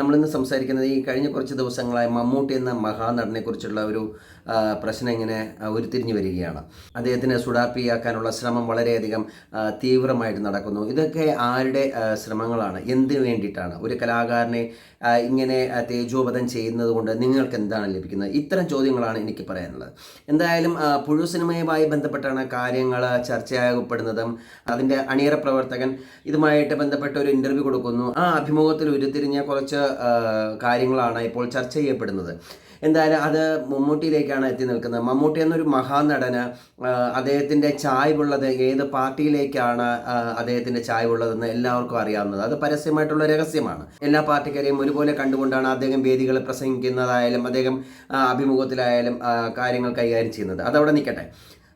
നമ്മളിന്ന് സംസാരിക്കുന്നത് ഈ കഴിഞ്ഞ കുറച്ച് ദിവസങ്ങളായി മമ്മൂട്ടി എന്ന മഹാനടനെ കുറിച്ചുള്ള ഒരു പ്രശ്നം ഇങ്ങനെ ഉരുത്തിരിഞ്ഞു വരികയാണ്. അദ്ദേഹത്തിന് സുഡാപ്പിയാക്കാനുള്ള ശ്രമം വളരെയധികം തീവ്രമായിട്ട് നടക്കുന്നു. ഇതൊക്കെ ആരുടെ ശ്രമങ്ങളാണ്? എന്തിനു വേണ്ടിയിട്ടാണ്? ഒരു കലാകാരനെ ഇങ്ങനെ തേജോപതം ചെയ്യുന്നത് കൊണ്ട് നിങ്ങൾക്ക് എന്താണ് ലഭിക്കുന്നത്? ഇത്തരം ചോദ്യങ്ങളാണ് എനിക്ക് പറയാനുള്ളത്. എന്തായാലും പുഴു സിനിമയുമായി ബന്ധപ്പെട്ടാണ് കാര്യങ്ങൾ ചർച്ചയാകപ്പെടുന്നതും. അതിന്റെ അണിയറ പ്രവർത്തകൻ ഇതുമായിട്ട് ബന്ധപ്പെട്ട ഒരു ഇന്റർവ്യൂ കൊടുക്കുന്നു. ആ അഭിമുഖത്തിൽ ഉരുത്തിരിഞ്ഞ കുറച്ച് കാര്യങ്ങളാണ് ഇപ്പോൾ ചർച്ച ചെയ്യപ്പെടുന്നത്. എന്തായാലും അത് മമ്മൂട്ടിയിലേക്കാണ് എത്തി നിൽക്കുന്നത്. മമ്മൂട്ടി എന്നൊരു മഹാനടന് അദ്ദേഹത്തിന്റെ ചായ്വുള്ളത് ഏത് പാർട്ടിയിലേക്കാണ് അദ്ദേഹത്തിന്റെ ചായ്വുള്ളതെന്ന് എല്ലാവർക്കും അറിയാവുന്നത്. അത് പരസ്യമായിട്ടുള്ള രഹസ്യമാണ്. എല്ലാ പാർട്ടിക്കാരെയും ഒരുപോലെ കണ്ടുകൊണ്ടാണ് അദ്ദേഹം വേദികളെ പ്രസംഗിക്കുന്നതായാലും അദ്ദേഹം അഭിമുഖത്തിലായാലും കാര്യങ്ങൾ കൈകാര്യം ചെയ്യുന്നത്. അതവിടെ നിൽക്കട്ടെ.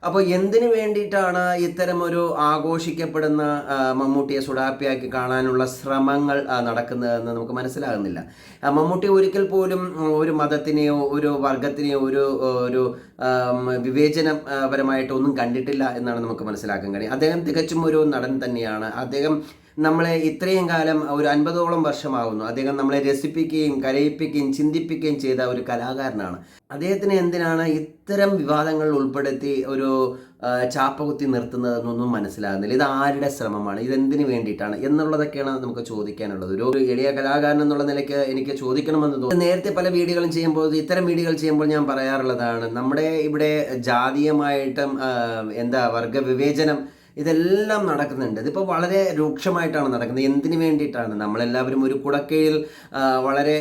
അപ്പോൾ എന്തിനു വേണ്ടിയിട്ടാണ് ഇത്തരം ഒരു ആഘോഷിക്കപ്പെടുന്ന മമ്മൂട്ടിയെ സുഡാപ്പിയാക്കി കാണാനുള്ള ശ്രമങ്ങൾ നടക്കുന്നതെന്ന് നമുക്ക് മനസ്സിലാകുന്നില്ല. മമ്മൂട്ടി ഒരിക്കൽ പോലും ഒരു മതത്തിനെയോ ഒരു വർഗത്തിനെയോ ഒരു ഒരു വിവേചനപരമായിട്ടൊന്നും കണ്ടിട്ടില്ല എന്നാണ് നമുക്ക് മനസ്സിലാക്കാൻ കഴിയും അദ്ദേഹം തികച്ചും ഒരു നടൻ തന്നെയാണ്. അദ്ദേഹം നമ്മളെ ഇത്രയും കാലം ഒരു അൻപതോളം വർഷമാകുന്നു അദ്ദേഹം നമ്മളെ രസിപ്പിക്കുകയും കരയിപ്പിക്കുകയും ചിന്തിപ്പിക്കുകയും ചെയ്ത ഒരു കലാകാരനാണ്. അദ്ദേഹത്തിന് എന്തിനാണ് ഇത്തരം വിവാദങ്ങൾ ഉൾപ്പെടുത്തി ഒരു ചാപ്പകുത്തി നിർത്തുന്നതെന്നൊന്നും മനസ്സിലാകുന്നില്ല. ഇത് ആരുടെ ശ്രമമാണ്? ഇതെന്തിനു വേണ്ടിയിട്ടാണ് എന്നുള്ളതൊക്കെയാണ് നമുക്ക് ചോദിക്കാനുള്ളത്. ഒരു എളിയ കലാകാരൻ എന്നുള്ള നിലയ്ക്ക് എനിക്ക് ചോദിക്കണമെന്ന് തോന്നുന്നു. നേരത്തെ പല വീഡിയോകളും ചെയ്യുമ്പോൾ ഇത്തരം വീഡിയോകൾ ചെയ്യുമ്പോൾ ഞാൻ പറയാറുള്ളതാണ് നമ്മുടെ ഇവിടെ ജാതീയമായിട്ടും എന്താ വർഗ വിവേചനം ഇതെല്ലാം നടക്കുന്നുണ്ട്. ഇതിപ്പോൾ വളരെ രൂക്ഷമായിട്ടാണ് നടക്കുന്നത്. എന്തിനു വേണ്ടിയിട്ടാണ്? നമ്മളെല്ലാവരും ഒരു കുടക്കീഴിൽ വളരെ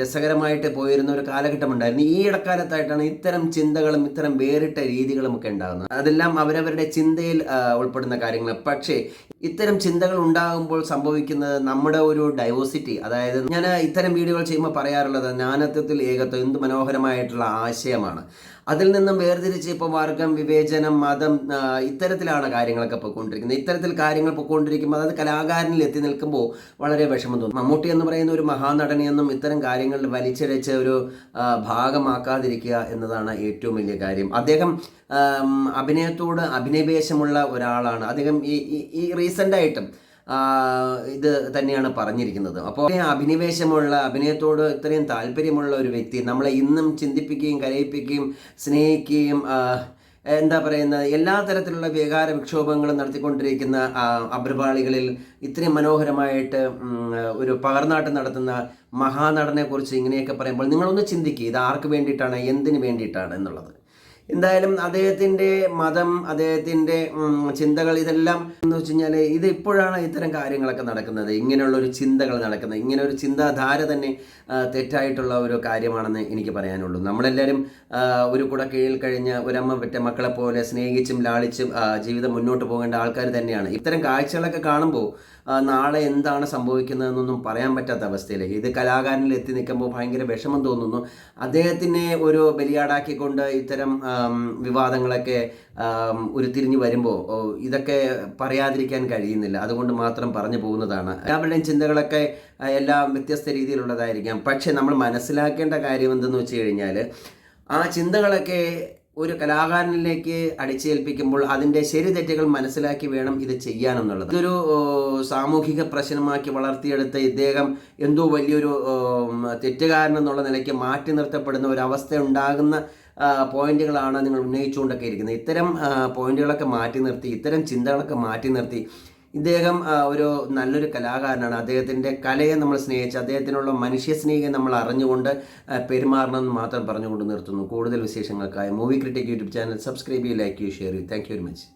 രസകരമായിട്ട് പോയിരുന്ന ഒരു കാലഘട്ടം ഉണ്ടായിരുന്നു. ഈ ഇടക്കാലത്തായിട്ടാണ് ഇത്തരം ചിന്തകളും ഇത്തരം വേറിട്ട രീതികളും ഒക്കെ ഉണ്ടാകുന്നത്. അതെല്ലാം അവരവരുടെ ചിന്തയിൽ ഉൾപ്പെടുന്ന കാര്യങ്ങൾ പക്ഷേ ഇത്തരം ചിന്തകൾ ഉണ്ടാകുമ്പോൾ സംഭവിക്കുന്നത് നമ്മുടെ ഒരു ഡൈവേഴ്സിറ്റി. അതായത് ഞാൻ ഇത്തരം വീഡിയോകൾ ചെയ്യുമ്പോൾ പറയാറുള്ളത് ജ്ഞാനത്വത്തിൽ ഏകത്വം എന്ത് മനോഹരമായിട്ടുള്ള ആശയമാണ്. അതിൽ നിന്നും വേർതിരിച്ച് ഇപ്പോൾ വർഗം വിവേചനം മതം ഇത്തരത്തിലാണ് കാര്യങ്ങളൊക്കെ പൊയ്ക്കൊണ്ടിരിക്കുന്നത്. ഇത്തരത്തിൽ കാര്യങ്ങൾ പൊയ്ക്കൊണ്ടിരിക്കുമ്പോൾ അതായത് കലാകാരനിൽ എത്തി നിൽക്കുമ്പോൾ വളരെ വിഷമം തോന്നും. മമ്മൂട്ടി എന്ന് പറയുന്ന ഒരു മഹാനടനെയൊന്നും ഇത്തരം കാര്യങ്ങളിൽ വലിച്ചിഴച്ച് ഒരു ഭാഗമാക്കാതിരിക്കുക എന്നതാണ് ഏറ്റവും വലിയ കാര്യം. അദ്ദേഹം അഭിനയത്തോട് അഭിനിവേശമുള്ള ഒരാളാണ്. അദ്ദേഹം ഈ- ഈ റീസെന്റായിട്ടും ഇത് തന്നെയാണ് പറഞ്ഞിരിക്കുന്നത്. അപ്പോൾ അഭിനിവേശമുള്ള അഭിനയത്തോട് ഇത്രയും താല്പര്യമുള്ള ഒരു വ്യക്തി നമ്മളെ ഇന്നും ചിന്തിപ്പിക്കുകയും കരയിപ്പിക്കുകയും സ്നേഹിക്കുകയും എന്താ പറയുന്നത് എല്ലാ തരത്തിലുള്ള വികാര വിക്ഷോഭങ്ങളും നടത്തിക്കൊണ്ടിരിക്കുന്ന അഭ്രപാളികളിൽ ഇത്രയും മനോഹരമായിട്ട് ഒരു പകർന്നാട്ടം നടത്തുന്ന മഹാനടനെക്കുറിച്ച് ഇങ്ങനെയൊക്കെ പറയുമ്പോൾ നിങ്ങളൊന്ന് ചിന്തിക്കുക ഇത് ആർക്ക് വേണ്ടിയിട്ടാണ് എന്തിനു വേണ്ടിയിട്ടാണ് എന്നുള്ളത്. എന്തായാലും അദ്ദേഹത്തിന്റെ മതം അദ്ദേഹത്തിന്റെ ചിന്തകൾ ഇതെല്ലാം എന്ന് വെച്ച് കഴിഞ്ഞാൽ ഇത് ഇപ്പോഴാണ് ഇത്തരം കാര്യങ്ങളൊക്കെ നടക്കുന്നത്. ഇങ്ങനെയുള്ള ഒരു ചിന്തകൾ നടക്കുന്നത്. ഇങ്ങനെ ഒരു ചിന്താധാര തന്നെ തെറ്റായിട്ടുള്ള ഒരു കാര്യമാണെന്ന് എനിക്ക് പറയാനുള്ളൂ. നമ്മളെല്ലാവരും ഒരു കുട കീഴിൽ കഴിഞ്ഞ ഒരമ്മ പെറ്റ മക്കളെ പോലെ സ്നേഹിച്ചും ലാളിച്ചും ജീവിതം മുന്നോട്ട് പോകേണ്ട ആൾക്കാർ തന്നെയാണ്. ഇത്തരം കാഴ്ചകളൊക്കെ കാണുമ്പോൾ നാളെ എന്താണ് സംഭവിക്കുന്നതെന്നൊന്നും പറയാൻ പറ്റാത്ത അവസ്ഥയിലേക്ക്. ഇത് കലാകാരനിൽ എത്തി നിൽക്കുമ്പോൾ ഭയങ്കര വിഷമം തോന്നുന്നു. അദ്ദേഹത്തിനെ ഒരു ബലിയാടാക്കിക്കൊണ്ട് ഇത്തരം വിവാദങ്ങളൊക്കെ ഉരുത്തിരിഞ്ഞ് വരുമ്പോൾ ഇതൊക്കെ പറയാതിരിക്കാൻ കഴിയുന്നില്ല. അതുകൊണ്ട് മാത്രം പറഞ്ഞു പോകുന്നതാണ്. എല്ലാവരുടെയും ചിന്തകളൊക്കെ എല്ലാം വ്യത്യസ്ത രീതിയിലുള്ളതായിരിക്കാം. പക്ഷെ നമ്മൾ മനസ്സിലാക്കേണ്ട കാര്യം എന്തെന്ന് വെച്ച് കഴിഞ്ഞാൽ ആ ചിന്തകളൊക്കെ ഒരു കലാകാരനിലേക്ക് അടിച്ചേൽപ്പിക്കുമ്പോൾ അതിന്റെ ശരി തെറ്റുകൾ മനസ്സിലാക്കി വേണം ഇത് ചെയ്യാനെന്നുള്ളത്. ഇതൊരു സാമൂഹിക പ്രശ്നമാക്കി വളർത്തിയെടുത്ത ഇദ്ദേഹം എന്തോ വലിയൊരു തെറ്റുകാരൻ എന്നുള്ള നിലയ്ക്ക് മാറ്റി നിർത്തപ്പെടുന്ന ഒരു അവസ്ഥ ഉണ്ടാകുന്ന പോയിന്റുകളാണ് നിങ്ങൾ ഉന്നയിച്ചുകൊണ്ടൊക്കെ ഇരിക്കുന്നത്. ഇത്തരം പോയിന്റുകളൊക്കെ മാറ്റി നിർത്തി ഇത്തരം ചിന്തകളൊക്കെ മാറ്റി നിർത്തി ഇദ്ദേഹം ഒരു നല്ലൊരു കലാകാരനാണ്. അദ്ദേഹത്തിന്റെ കലയെ നമ്മൾ സ്നേഹിച്ച് അദ്ദേഹത്തിനുള്ള മനുഷ്യസ്നേഹിയെ നമ്മൾ അറിഞ്ഞുകൊണ്ട് പെരുമാറണമെന്ന് മാത്രം പറഞ്ഞുകൊണ്ട് നിർത്തുന്നു. കൂടുതൽ വിശേഷങ്ങൾക്കായി movie critic YouTube channel subscribe ചെയ്യുക ലൈക്ക് ചെയ്യുക ഷെയർ ചെയ്യുക താങ്ക് യു വെരി മച്ച്